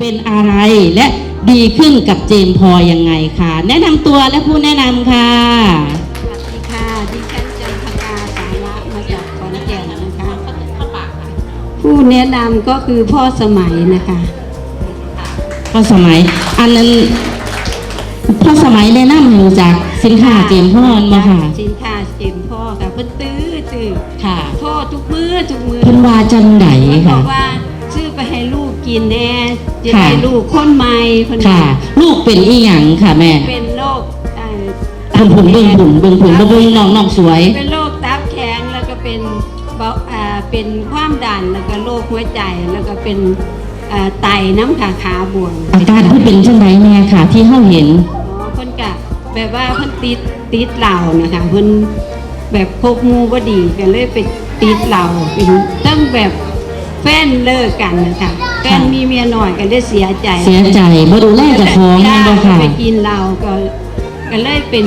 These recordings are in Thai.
เป็นอะไรและดีขึ้นกับเจมส์พอยังไงคะแนะนำตัวและผู้แนะนำค่ะ สวัสดีค่ะ ดิฉันจันทกาสาระมาจากขอนแก่นนะคะผู้แนะนำก็คือพ่อสมัยนะคะพ่อสมัย อันนั้นพ่อสมัยแนะนำให้รู้จักสินค้าเจมส์พอนมาค่ะ สินค้าเจมพ่อค่ะเพิ่นตื้อจื้อค่ะพ่อทุกมือทุกมือเพิ่นว่าจังไดเพิ่นบค่ะอกว่า ซื้อไปให้ลูกกินแน่จะค่ะให้ลูกคนใหม่เพิ่นค่ะว่าลูกเป็นอีหยังค่ะแม่เป็นโรคเอ่อผุนผุนเบิ่งผุนเบิ่งผุนบ่เบิ่งน้องน้องสวย เป็นโรคตับแข็งแล้วก็เป็นเบาอ่าเป็นความดันแล้วก็โรคหัวใจแล้วก็เป็นเอ่อไตน้ำขาขาบวมอาการเพิ่นเป็นจังไดแม่ค่ะ ที่เฮาเห็น อ๋อเพิ่นกะแบบว่าเพิ่นติดติดเหล่านะคะเพิ่นแบบพบหมูบ่ดีก็เลยไปติดเหล่าเป็นตั้งแบบ แฟนเลิกกันนะคะแฟนมีเมียน้อยก็เลยเสียใจเสียใจบ่ดูแลเจ้าของแม่นบ่ค่ะ ไปกินเหล้าก็ก็เลยเป็น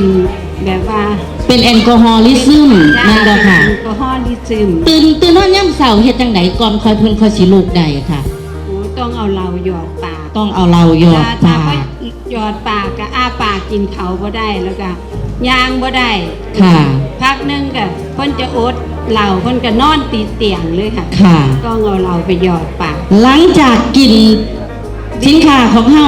แบบว่าเป็นแอลกอฮอลิซึมแม่นบ่ค่ะ แอลกอฮอลิซึมตื่นตื่นนอนย่ำเสาเฮ็ดจังไดก่อนคอยเพิ่นคอยสิลูกใดค่ะ โอ้ต้องเอาเหล้าหยอดปากต้องเอาเราหยอดถ้าปาถ้ากหยอดปากก็อ้าปากกินเขาบ่ได้แล้วก็ย่างบ่ได้ค่ะ พักหนึงก็เพิ่นจะอดเหล้าเพิ่นก็นอนติดเตียงเลยค่ะค่ะ ต้องเอาเหล้าไปหยอดปาก หลังจากกินสินค้าของเฮา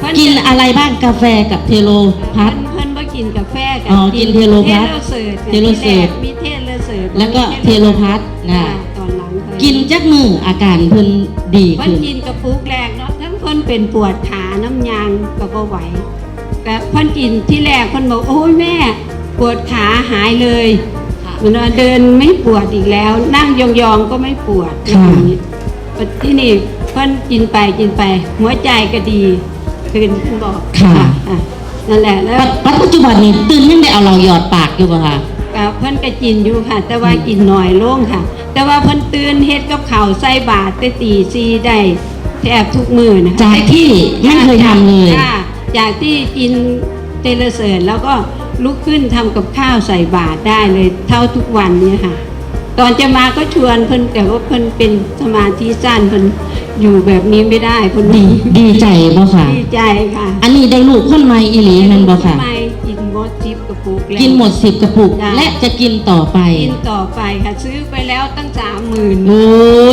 เพิ่น กินอะไรบ้างกาแฟกับเทโลพัเพิ่ดนเพิ่นบ่กินกาแฟกัอ๋อกินเทโลพัสเทโลเสิร์ชเทโลเสิร์ชมีเทโลเสิร์ชแล้วก็เทโลพัดนะค่ะตอนหลังเพิ่กินจักมืออาการเพิ่นดีเพิ่นขึ้น กินกระปุกแรกเนาะทั้งเพิ่นเป็นปวดขาน้ำยางก็บ่ไหวก็เพิ่นกินที่แรกเพิ่นบอกโอ้ยแม่ ปวดขาหายเลยค่ะมันว่าเดินไม่ปวดอีกแล้ว นั่งยองๆก็ไม่ปวดค่ะอย่างนี้ที่นี่เพิ่นกินไปกินไป หัวใจก็ดีคืนเพิ่นบอกค่ะอะนั่นแหละแล้วปัจปัจจุบันนี้ตื่นยังได้เอาเราหยอดปากอยู่บ่ค่ะก็เพิ่นก็กินอยู่ค่ะ แต่ว่ากินน้อยลงค่ะ แต่ว่าเพิ่นตื่นเฮ็ดกับข้าวใส่บาตรแต่ตีซีได้แทบทุกมื้อนะคะจากที่ไม่เคยทำเลยค่ะจากที่กินเตลเสิร์ตแล้วก็ ลุกขึ้นทำกับข้าวใส่บาตรได้เลยเท่าทุกวันเนี่ยค่ะ ตอนจะมาก็ชวนเพิ่นแต่ว่าเพิ่นเป็นสมาธิสั้นเพิ่นอยู่แบบนี้ไม่ได้เพิ่นดีดีใจบ่ค่ะ ดีใจค่ะ อันนี้ได้ลูกคนใหม่อีหลีแม่นบ่ค่ะ ทำไมกินหมดจิบกระปุกแล้ว กินหมดสิบกระปุก จ้ะ และจะกินต่อไปกินต่อไปค่ะ ซื้อไปแล้วตั้งสามหมื่น โอ้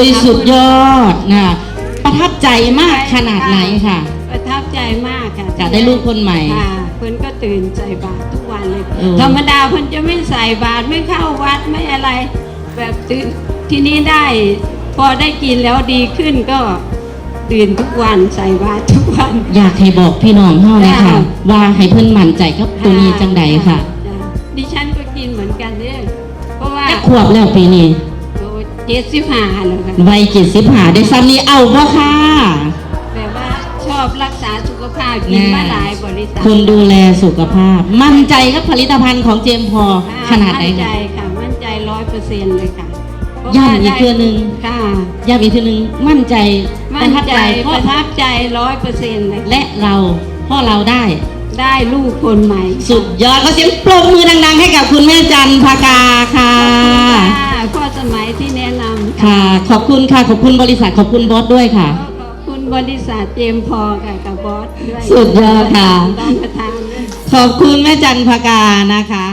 ยสุดยอดนะประทับใจมากขนาดไหนค่ะ ประทับใจมากค่ะจะได้ลูกคนใหม่ ค่ะเพิ่นก็ตื่นใส่บาตรทุกวัน เลยเออธรรมดาเพิ่นจะไม่ใส่บาตรไม่เข้าวัดไม่อะไร แบบตื่นทีนี้ได้ พอได้กินแล้วดีขึ้นก็ตื่นทุกวันใส่บาตรทุกวัน อยากให้บอกพี่น้องเฮาเลยค่ะค่ะว่าให้เพิ่นมั่นใจกับตัวนี้จังใดค่ะจ้ดิฉันก็กินเหมือนกันเนี่ยเพราะว่าจะขวบแล้วปีนี้เจ็ดสิบห้าแล้วค่ะ วัย75ได้ซ้ำนี้เอาบ่ค่ะ แบบว่าชอบรักษาสุขภาพ กินมาหลายบริษัทคนดูแลสุขภาพ มั่นใจกับผลิตภัณฑ์ของเจมส์พอขนาดไหนมั่นใจค่ะค่ะมั่นใจร้อยเปอร์เซ็นต์เลยค่ะเพราะย้ำว่าอีกได้เทื่อนึงค่ะย้ำอีกทีหนึงมั่นใจมั่นใจเพปราะระทับใจร้อยเปอร์เซ็นต์เลยและเราเพ่อเราได้ได้ลูกคนใหม่ สุดยอดก็เสียงปรบมือดัง ๆ ให้กับคุณแม่จันพากาค่ะค่ะพ่อสมัยที่แนะนำค่ะ ขอบคุณค่ะขอบคุณบริษัทขอบคุณบอสด้วยค่ะขอ บคุณบริษัทเจมส์พอค่ะกับบอสด้วยสุดยอดค่ะต้องประทานด้วย ขอบคุณแม่จันพากานะคะ